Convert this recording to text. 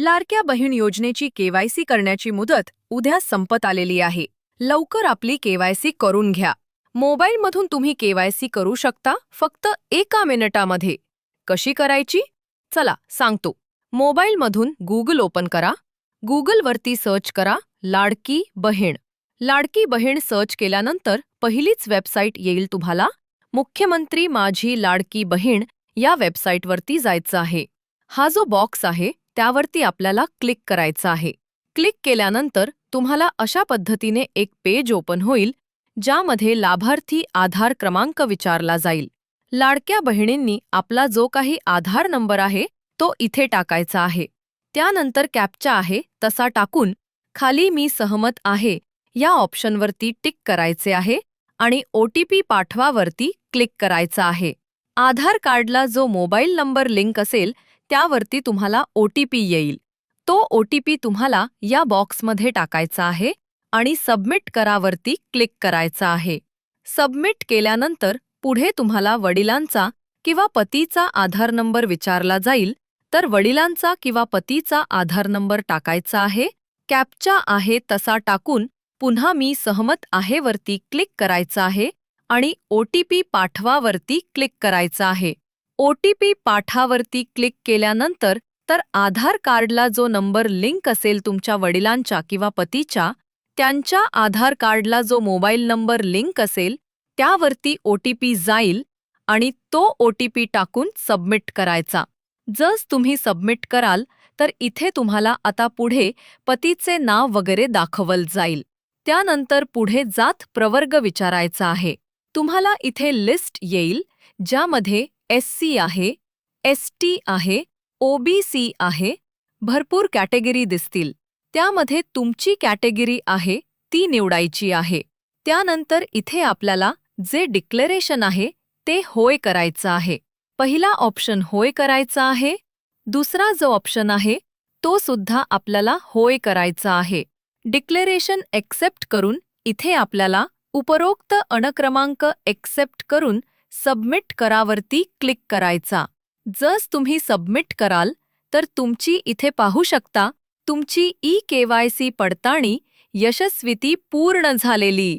लाडक्या बहीण योजनेची केवायसी करण्याची मुदत उद्या संपत आलेली आहे. लवकर आपली केवायसी करून घ्या. मोबाईलमधून तुम्ही केवायसी करू शकता फक्त एका मिनिटामध्ये. कशी करायची? चला सांगतो. मोबाईलमधून गुगल ओपन करा. गुगलवरती सर्च करा लाडकी बहीण. लाडकी बहीण सर्च केल्यानंतर पहिलीच वेबसाईट येईल तुम्हाला. मुख्यमंत्री माझी लाडकी बहीण या वेबसाईटवरती जायचं आहे. हा जो बॉक्स आहे त्यावरती आपल्याला क्लिक करायचं आहे. क्लिक केल्यानंतर तुम्हाला अशा पद्धतीने एक पेज ओपन होईल ज्यामध्ये लाभार्थी आधार क्रमांक विचारला जाईल. लाडक्या बहिणींनी आपला जो काही आधार नंबर आहे तो इथे टाकायचा आहे. त्यानंतर कॅप्चा आहे तसा टाकून खाली मी सहमत आहे या ऑप्शनवरती टिक करायचे आहे आणि ओटीपी पाठवावरती क्लिक करायचा आहे. आधार कार्डला जो मोबाईल नंबर लिंक असेल त्यावरती तुम्हाला ओटीपी येईल. तो ओटीपी तुम्हाला या बॉक्समध्ये टाकायचा आहे आणि सबमिट करावरती क्लिक करायचा आहे. सबमिट केल्यानंतर पुढे तुम्हाला वडिलांचा किंवा पतीचा आधार नंबर विचारला जाईल. तर वडिलांचा किंवा पतीचा आधार नंबर टाकायचा आहे. कॅप्चा आहे तसा टाकून पुन्हा मी सहमत आहे वरती क्लिक करायचं आहे आणि ओटीपी पाठवावरती क्लिक करायचं आहे. ओ टी पी पाठावरती क्लिक केल्यानंतर तर आधार कार्डला जो नंबर लिंक असेल तुमच्या वडिलांच्या किंवा पतीच्या त्यांच्या आधार कार्डला जो मोबाईल नंबर लिंक असेल त्यावरती ओटीपी जाईल आणि तो ओ टी पी टाकून सबमिट करायचा. जस तुम्ही सबमिट कराल तर इथे तुम्हाला आता पुढे पतीचे नाव वगैरे दाखवल जाईल. त्यानंतर पुढे जात प्रवर्ग विचारायचा आहे. तुम्हाला इथे लिस्ट येईल ज्यामध्ये एस सी आहे एस टी आहे ओबीसी आहे भरपूर कॅटेगरी दिसतील. त्यामध्ये तुमची कॅटेगरी आहे ती निवडायची आहे. त्यानंतर इथे आपल्याला जे डिक्लेरेशन आहे ते होय करायचं आहे. पहिला ऑप्शन होय करायचा आहे दुसरा जो ऑप्शन आहे तो सुद्धा आपल्याला होय करायचा आहे. डिक्लेरेशन एक्सेप्ट करून इथे आपल्याला उपरोक्त अणक्रमांक एक्सेप्ट करून सबमिट करावरती क्लिक करायचा. जस तुम्ही सबमिट कराल तर तुमची इथे पाहू शकता तुमची ई केवायसी पडताळणी यशस्वीती पूर्ण झालेली.